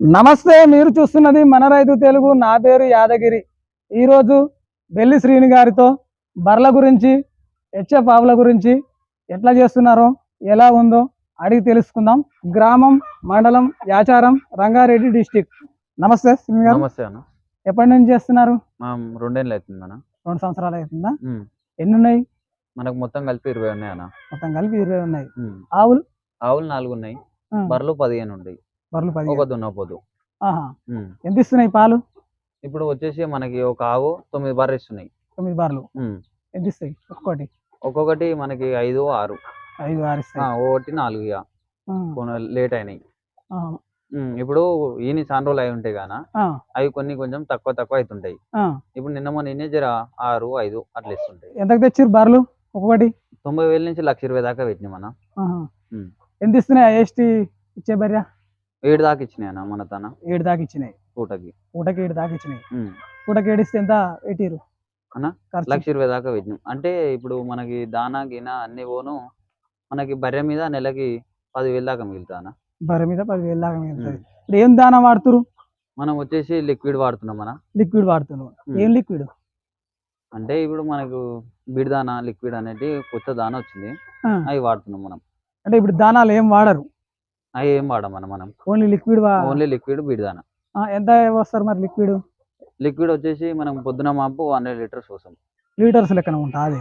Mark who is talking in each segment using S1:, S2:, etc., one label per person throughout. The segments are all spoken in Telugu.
S1: నమస్తే మీరు చూస్తున్నది మన రైతు తెలుగు. నా పేరు యాదగిరి. ఈరోజు బెల్లి శ్రీని గారితో బర్ల గురించి హెచ్ఎఫ్ ఆవుల గురించి ఎట్లా చేస్తున్నారో ఎలా ఉందో అడిగి తెలుసుకుందాం. గ్రామం మండలం యాచారం రంగారెడ్డి డిస్టిక్. నమస్తే శ్రీని గారు.
S2: నమస్తే అన్న.
S1: ఎప్పటి నుంచి చేస్తున్నారు?
S2: రెండేళ్ళు అవుతుంది అన్న.
S1: రెండు సంవత్సరాలు అవుతుందా. ఎన్ని ఉన్నాయి
S2: మనకు మొత్తం కలిపి ఇరవై ఉన్నాయి అన్న.
S1: మొత్తం కలిపి ఇరవై ఉన్నాయి. ఆవులు?
S2: ఆవులు నాలుగు ఉన్నాయి. బర్రెలు పదిహేను ఉన్నాయి.
S1: బర్రెలు పది
S2: ఒక ఉమ్.
S1: ఎంత ఇస్తున్నాయి పాలు?
S2: ఇప్పుడు వచ్చేసి మనకి ఒక ఆవు తొమ్మిది బర్రె ఇస్తున్నాయి.
S1: తొమ్మిది
S2: ఉమ్.
S1: ఎంత ఇస్తాయి? ఒక్కోటి
S2: ఒక్కొక్కటి మనకి ఐదు ఆరు.
S1: ఐదు ఆరు ఇస్తాయి.
S2: ఒకటి నాలుగు ఇక లేట్ అయినాయి. ఇప్పుడు ఈయన సాన్ రోజులు అయి ఉంటాయి గాన?
S1: ఆ,
S2: అవి కొన్ని కొంచెం తక్కువ తక్కువ అవుతుంటాయి. ఇప్పుడు నిన్న మొన్న నిన్నే జర ఆరు ఐదు అట్లా ఇస్తుంటాయి.
S1: ఎంతకు తెచ్చిర్రు బర్రెలు? ఒక్కొక్కటి?
S2: తొంభై వేల నుంచి లక్ష ఇరవై దాకా పెట్టినాం మన.
S1: ఎంత ఇస్తున్నాయి ఏస్టీ ఇచ్చే బర్రె?
S2: ఏడు దాకా ఇచ్చినాయి అన్న మన తన?
S1: ఏడు దాకా ఇచ్చినాయి.
S2: పూటకి.
S1: పూటకి ఏడు దాకా ఇచ్చినాయి. పూటకి ఏడిస్తే ఎంత పెట్టిరు
S2: అన్నా? లక్ష ఇరవై దాకా పెట్టినాం. అంటే ఇప్పుడు మనకి దానా గినా అన్ని పోను మనకి బర్రె మీద నెలకి పదివేలు దాకా మిగులుతానా
S1: బర్రె మీద పదివేలు దాకా మిగులుతుంది ఇప్పుడు ఏం దానా వాడుతురు
S2: మనం వచ్చేసి లిక్విడ్ వాడుతున్నాం మన
S1: లిక్విడ్ వాడుతున్నారు
S2: ఉమ్.
S1: ఏం లిక్విడ్?
S2: అంటే ఇప్పుడు మనకు బిడ్ దానా లిక్విడ్ అనేది కొత్త దానా వచ్చింది. అవి వాడుతున్నాం మనం.
S1: అంటే ఇప్పుడు దానాలు ఏం వాడరు.
S2: ఏం వాడం మనం మనం.
S1: ఓన్లీ లిక్విడ్
S2: ఓన్లీ లిక్విడ్ బిడ్ దానా
S1: ఎంత వస్తారు మరి లిక్విడ్?
S2: లిక్విడ్ వచ్చేసి మనం పొద్దున మాపు హండ్రెడ్ లీటర్స్ కోసం
S1: లీటర్స్ లెక్కన ఉంటుంది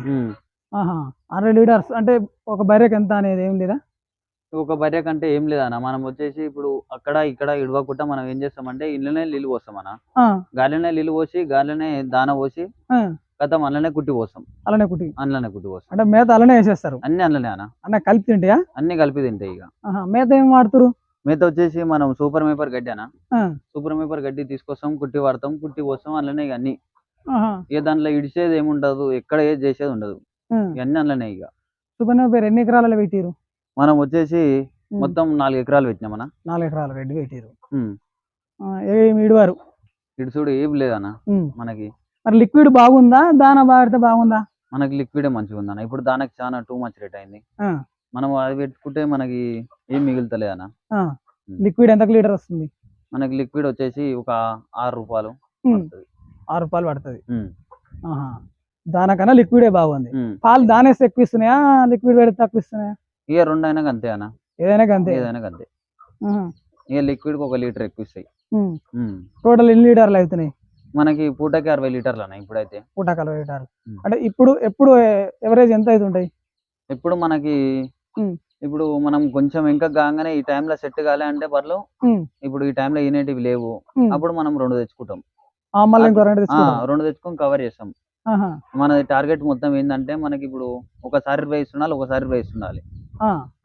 S1: హండ్రెడ్ లీటర్స్ అంటే ఒక బర్రెకి ఎంత అనేది ఏం లేదా?
S2: ఒక బర్రె కంటే ఏం లేదన్న. మనం వచ్చేసి ఇప్పుడు అక్కడ ఇక్కడ ఇడవకుండా మనం ఏం చేస్తామంటే ఇళ్ళనే నీళ్ళు పోస్తాం అన్న
S1: ఆ,
S2: గాలిలోనే నీళ్ళు పోసి గాలిలోనే దాన పోసి గతం అందులోనే కుట్టి పోస్తాం.
S1: అలానే కుట్టి.
S2: అందులోనే కుట్టి పోస్తాం.
S1: అంటే మేత అలానే వేసేస్తారు.
S2: అన్ని అందులోనే అన్న.
S1: అన్న కలిపి తింటాయా?
S2: అన్ని కలిపి తింటాయి ఇక.
S1: మేత ఏం వాడుతురు?
S2: మిగతా వచ్చేసి మనం సూపర్ మేపర్ గడ్డి అన్న. సూపర్ మేపర్ గడ్డి తీసుకొస్తాం కుట్టి వాడతాం కుట్టి పోస్తాం అందులోనే ఇక అన్ని. ఇక దాంట్లో ఇడిచేది ఏముండదు ఎక్కడ ఏది చేసేది ఉండదు. ఇవన్నీ అందులోనే ఇక.
S1: సుకన్య పేరు ఎన్ని ఎకరాలలో పెట్టిరు?
S2: మనం వచ్చేసి. మొత్తం నాలుగు ఎకరాలు పెట్టినాం అన్న.
S1: నాలుగు ఎకరాల రెడ్డి పెట్టిరు. ఏమి ఇడువారు?
S2: ఇటు చూడు ఏం లేదన్న. మనకి.
S1: మరి లిక్విడ్ బాగుందా? దానా వాడితే బాగుందా?
S2: మనకి లిక్విడే మంచిగా ఉందన్న. ఇప్పుడు దానికి చాలా టూ మచ్ రేట్ అయింది. మనం అది పెట్టుకుంటే మనకి ఏం మిగులుతలేదు అన్న.
S1: ఆ. లిక్విడ్ ఎంత లీటర్ వస్తుంది?
S2: మనకి లిక్విడ్ వచ్చేసి ఒక ఆరు రూపాయలు.
S1: ఆరు రూపాయలు పడుతుంది. దానికన్నా లిక్విడే బాగుంది. పాలు దానేస్తే ఎక్కువ ఇస్తున్నాయా? లిక్విడ్ పెడితే తక్కువ ఇస్తున్నాయా?
S2: ఇక రెండు అయినా అంతే అన్న.
S1: ఏదైనా అంతే
S2: ఏదైనా అంతే ఇక లిక్విడ్ ఒక లీటర్ ఎక్కువ ఇస్తాయి.
S1: టోటల్ ఎన్ని లీటర్లు అవుతున్నాయి?
S2: మనకి పూటకి అరవై లీటర్లు అన్న ఇప్పుడైతే.
S1: పూటకాలు లీటర్లు.
S2: ఉమ్.
S1: అంటే ఇప్పుడు ఎప్పుడు ఎవరేజ్ ఎంత అవుతుంటాయి?
S2: ఇప్పుడు మనకి. ఇప్పుడు మనం కొంచెం ఇంకా కాగానే ఈ టైంలో సెట్ కాలే అంటే
S1: ఉమ్.
S2: ఇప్పుడు ఈ టైంలో ఈనేటివి లేవు. అప్పుడు మనం రెండు తెచ్చుకుంటాం.
S1: రెండు
S2: తెచ్చుకొని కవర్ చేస్తాం. మన టార్గెట్ మొత్తం ఏంటంటే మనకి ఇప్పుడు ఒకసారి ఇరవై ఇస్తుండాలి ఒకసారి ఇస్తుండాలి
S1: ఆ,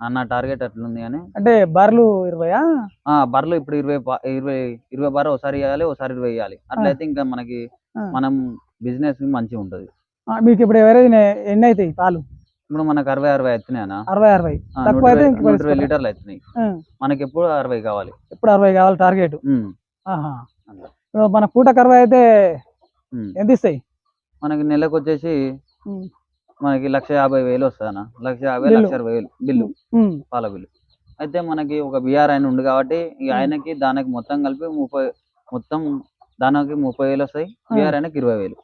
S2: అన్న టార్గెట్ అట్లుంది కానీ?
S1: అంటే బర్రెలు ఇరవయా?
S2: ఆ బర్రెలు ఇప్పుడు ఇరవై ఇరవై ఇరవై బర్రె ఒకసారి ఇవ్వాలి ఒకసారి ఇరవై ఇవ్వాలి. అట్లయితే ఇంకా మనకి. మనం బిజినెస్ మంచిగా ఉంటది.
S1: మీకు ఇప్పుడు ఎవరేజ్ ఎన్ని అవుతాయి పాలు?
S2: ఇప్పుడు మనకు అరవై అరవై అవుతున్నాయి అన్న.
S1: అరవై అరవై.
S2: ఇరవై- ఇరవై? లీటర్లు అవుతున్నాయి. మనకి ఎప్పుడు అరవై కావాలి.
S1: ఇప్పుడు అరవై కావాలి టార్గెట్? మన పూటకు అరవై అయితే. ఎంత ఇస్తాయి?
S2: మనకి నెలకు వచ్చేసి. మనకి లక్ష యాభై వేలు వస్తుంది అన్న లక్ష యాభై. లక్ష అరవై వేలు బిల్లు పాల బిల్లు. అయితే మనకి ఒక బీఆర్ ఆయన ఉంది కాబట్టి ఈ. ఆయనకి దానికి మొత్తం కలిపి ముప్పై మొత్తం దానికి ముప్పై వేలు వస్తాయి. బీఆర్ ఆయనకి ఇరవై వేలు.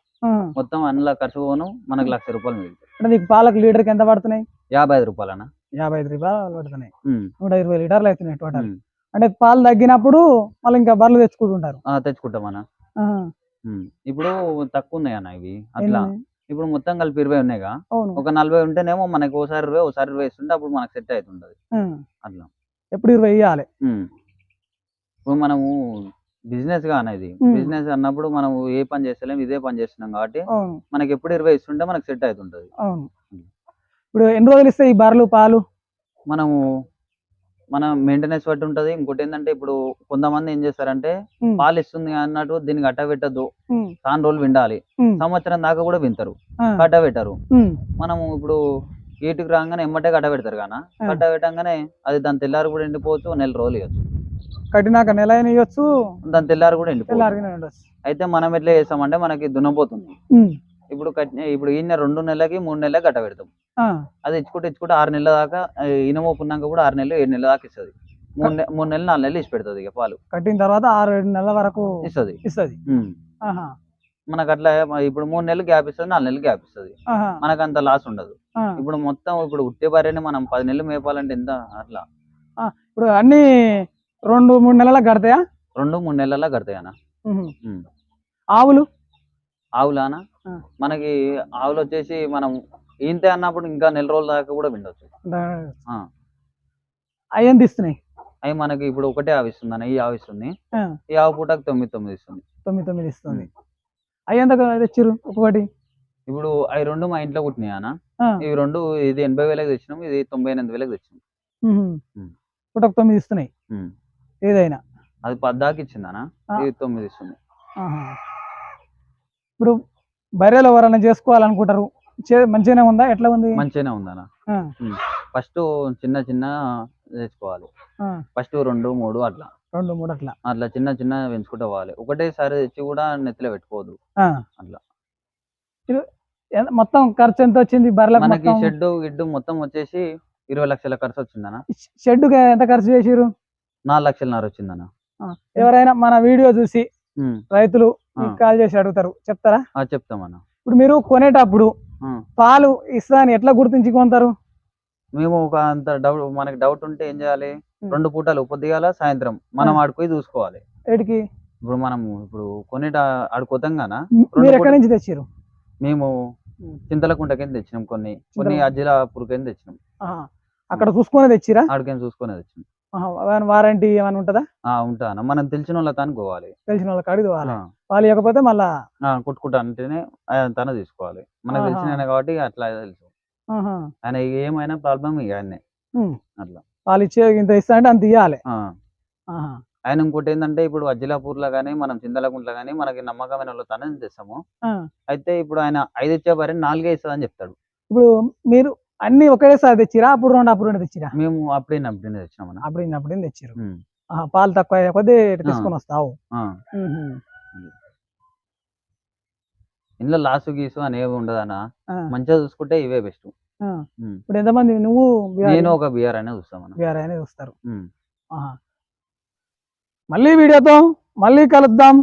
S2: మొత్తం అందులో ఖర్చు పోను మనకి లక్ష రూపాయలు మిగులుతాయి.
S1: అంటే పాలకు లీటర్కి ఎంత పడుతున్నాయి?
S2: యాభై ఐదు రూపాయలు అన్న
S1: యాభై ఐదు రూపాయలు పడుతున్నాయి. నూట ఇరవై లీటర్లు అవుతున్నాయి టోటల్. అంటే పాలు తగ్గినప్పుడు మళ్ళీ ఇంకా బర్రెలు తెచ్చుకుంటుంటారు.
S2: తెచ్చుకుంటాం అన్న. ఇప్పుడు తక్కువ ఉన్నాయి అన్న ఇవి అట్లా? ఇప్పుడు మొత్తం కలిపి ఇరవై ఉన్నాయిగా. ఒక నలభై ఉంటేనేమో మనకి ఓసారి ఇరవై ఓసారి ఇరవై ఇస్తుంటే అప్పుడు మనకు సెట్ అవుతుంటది. అట్లా.
S1: ఎప్పుడు ఇరవై ఇవ్వాలి.
S2: ఇప్పుడు మనము బిజినెస్గా అనేది. బిజినెస్ అన్నప్పుడు మనం ఏ పని చేస్తలేం ఇదే పని చేస్తున్నాం కాబట్టి మనకి ఎప్పుడు ఇరవై ఇస్తుంటే మనకు సెట్ అవుతుంటది.
S1: ఇప్పుడు ఎన్ని రోజులు ఇస్తాయి ఈ బర్రెలు పాలు?
S2: మనము మన మెయింటెనెన్స్ బట్టి ఉంటది. ఇంకోటి ఏంటంటే ఇప్పుడు కొంతమంది ఏం చేస్తారంటే పాలు ఇస్తుంది అన్నట్టు దీనికి అట్ట పెట్టద్దు. చాలా రోజులు విండాలి. సంవత్సరం దాకా కూడా వింటారు కట్ట పెట్టరు. మనము ఇప్పుడు ఈటికి రాగానే ఎమ్మటే కట్ట పెడతారు కానా. కట్ట పెట్టంగానే అది దాని తెల్లారు కూడా ఎండిపోవచ్చు నెల రోజులు ఇవ్వచ్చు.
S1: కట్టినాక నెల ఇవ్వచ్చు.
S2: దాని తెల్లారు కూడా ఎండిపోవచ్చు. అయితే మనం ఎట్లా చేస్తామంటే మనకి దున్నపోతుంది. ఇప్పుడు కట్ ఇప్పుడు ఈయన రెండు నెలలకి మూడు నెలలకి కట్ట పెడతాం.
S1: ఆ,
S2: అది ఇచ్చుకుంటే ఇచ్చుకుంటే ఆరు నెలల దాకా ఆ, ఇనుమోపు ఉన్నాక కూడా ఆరు నెలలు ఏడు నెలల దాకా ఇస్తుంది. మూడు నె- మూడు నెలలు నాలుగు నెలలు ఇచ్చి పెడుతుంది ఇక పాలు.
S1: కట్టిన తర్వాత ఆరు ఏడు నెలల వరకు
S2: ఇస్తుంది.
S1: ఇస్తుంది. ఆహా.
S2: మనకు అట్లా మ- ఇప్పుడు మూడు నెలలు గ్యాప్ ఇస్తుంది నాలుగు నెలలు గ్యాప్ ఇస్తుంది.
S1: ఆహా.
S2: మనకు అంత లాస్ ఉండదు.
S1: ఆ.
S2: ఇప్పుడు మొత్తం ఇప్పుడు ఉట్టే భార్యని మనం పది నెలలు మేపాలంటే ఎంత అట్లా?
S1: ఇప్పుడు అన్ని రెండు మూడు నెలలకు కడతాయా
S2: రెండు మూడు నెలల్లో కడతాయి అన్న
S1: ఉహు.
S2: ఉమ్.
S1: ఆవులు?
S2: ఆవులానా. మనకి ఆవులు వచ్చేసి మనం ఈంతే అన్నప్పుడు ఇంకా నెల రోజుల దాకా కూడా విండొచ్చు.
S1: అవి ఎంత ఇస్తున్నాయి?
S2: అవి మనకి ఇప్పుడు ఒకటే ఆవు ఇస్తుంది అన్న ఈ ఆవు ఇస్తుంది.
S1: ఆ.
S2: ఈ ఆవు పూటకు తొమ్మిది తొమ్మిది ఇస్తుంది.
S1: తొమ్మిది తొమ్మిది ఇస్తుంది. అవి ఎంత తెచ్చిర్రు ఒక్కొక్కటి?
S2: ఇప్పుడు అవి రెండు మా ఇంట్లో పుట్టినాయి అన్న. ఇవి రెండు ఇది ఎనభై వేలకు తెచ్చినాం ఇది తొంభై ఎనిమిది వేలకు తెచ్చినాం.
S1: ఒకటి ఒక తొమ్మిది ఇస్తున్నాయి. ఏదైనా?
S2: అది పద్దాకి. ఇది తొమ్మిది ఇస్తుంది.
S1: ఇప్పుడు బర్రెలు ఎవరైనా చేసుకోవాలనుకుంటారు. మంచిగానే ఉందా? ఎట్లా ఉంది?
S2: మంచిగానే ఉంది ఫస్ట్ చిన్న చిన్న తెచ్చుకోవాలి. ఫస్ట్ రెండు మూడు అట్లా.
S1: రెండు మూడు అట్లా.
S2: అట్లా చిన్న చిన్న పెంచుకుంటూ పోవాలి. ఒకటేసారి తెచ్చి కూడా నెత్తిలో పెట్టుకోవద్దు.
S1: ఆ.
S2: అట్లా.
S1: మొత్తం ఖర్చు ఎంత వచ్చింది బర్రెలకు
S2: మనకి షెడ్ గిడ్డు మొత్తం వచ్చేసి ఇరవై లక్షల ఖర్చు వచ్చిందన్న.
S1: షెడ్డుకి ఎంత ఖర్చు చేసిరు
S2: నాలుగు లక్షలన్నర వచ్చిందన్న.
S1: ఎవరైనా మన వీడియో చూసి. రైతులు కాల్ చేసి అడుగుతారు. చెప్తారా?
S2: చెప్తామన్న.
S1: ఇప్పుడు మీరు కొనేటప్పుడు. పాలు ఇస్తా అని ఎట్లా గుర్తించి కొంటారు
S2: మేము ఒక అంత డౌట్ మనకి డౌట్ ఉంటే ఏం చేయాలి. రెండు పూటలు పొద్దుగాల సాయంత్రం మనం. ఆడుకోయి చూసుకోవాలి.
S1: ఏడికి
S2: ఇప్పుడు మనం ఇప్పుడు కొనేట ఆడుకోతాం
S1: మీరు ఎక్కడి నుంచి తెచ్చిరు
S2: మేము
S1: ఉమ్.
S2: చింతలకుంటకింద తెచ్చినాం కొన్ని. కొన్ని
S1: చింతలకుంట.
S2: అజ్జిలాపూర్కైనా తెచ్చినాం.
S1: అక్కడ చూసుకొని తెచ్చిరా?
S2: ఆడికైనా చూసుకొని తెచ్చినాం.
S1: వారంటీ ఏమైనా ఉంటుందా?
S2: ఆ, ఉంటాను మనం తెలిసిన వాళ్ళ తాను పోవాలి.
S1: తెలిసిన వాళ్ళకి అడిగి
S2: ఆ,
S1: వాళ్ళు ఇవ్వకపోతే మళ్ళా
S2: కుట్టుకుంటా అంటేనే తన తీసుకోవాలి. మనకు. తెలిసిన కాబట్టి అట్లా తెలుసు. ఆయన ఏమైనా ప్రాబ్లం ఇక
S1: ఉమ్.
S2: అట్లా.
S1: వాళ్ళు ఇచ్చే ఇంత ఇస్తా అంటే అంత ఇవ్వాలి.
S2: ఆయన ఇంకోటి ఏంటంటే ఇప్పుడు అజ్జిలాపూర్లో కానీ మనం చింతలకుంట్లో కానీ మనకి నమ్మకమైన వాళ్ళు తనే తెస్తాము. అయితే ఇప్పుడు ఆయన ఐదు ఇచ్చే భార్య నాలుగే ఇస్తుందని చెప్తాడు.
S1: ఇప్పుడు మీరు అన్ని ఒకేసారి తెచ్చిరా? అప్పుడు రెండు అప్పుడు రెండు తెచ్చిరా?
S2: మేము అప్పుడే అప్పుడే తెచ్చినాం అన్న.
S1: అప్పుడు తెచ్చిరు పాలు తక్కువ కొద్దీ తీసుకొని వస్తావు.
S2: ఇందులో లాసు గీసు అనేవి ఉండదన్న. మంచిగా చూసుకుంటే ఇవే బెస్ట్.
S1: ఇప్పుడు ఎంతమంది? నువ్వు
S2: నేను ఒక బిఆర్ అనే చూస్తామన్న
S1: బీఆర్ అని చూస్తారు. మళ్ళీ వీడియోతో మళ్ళీ కలుద్దాం.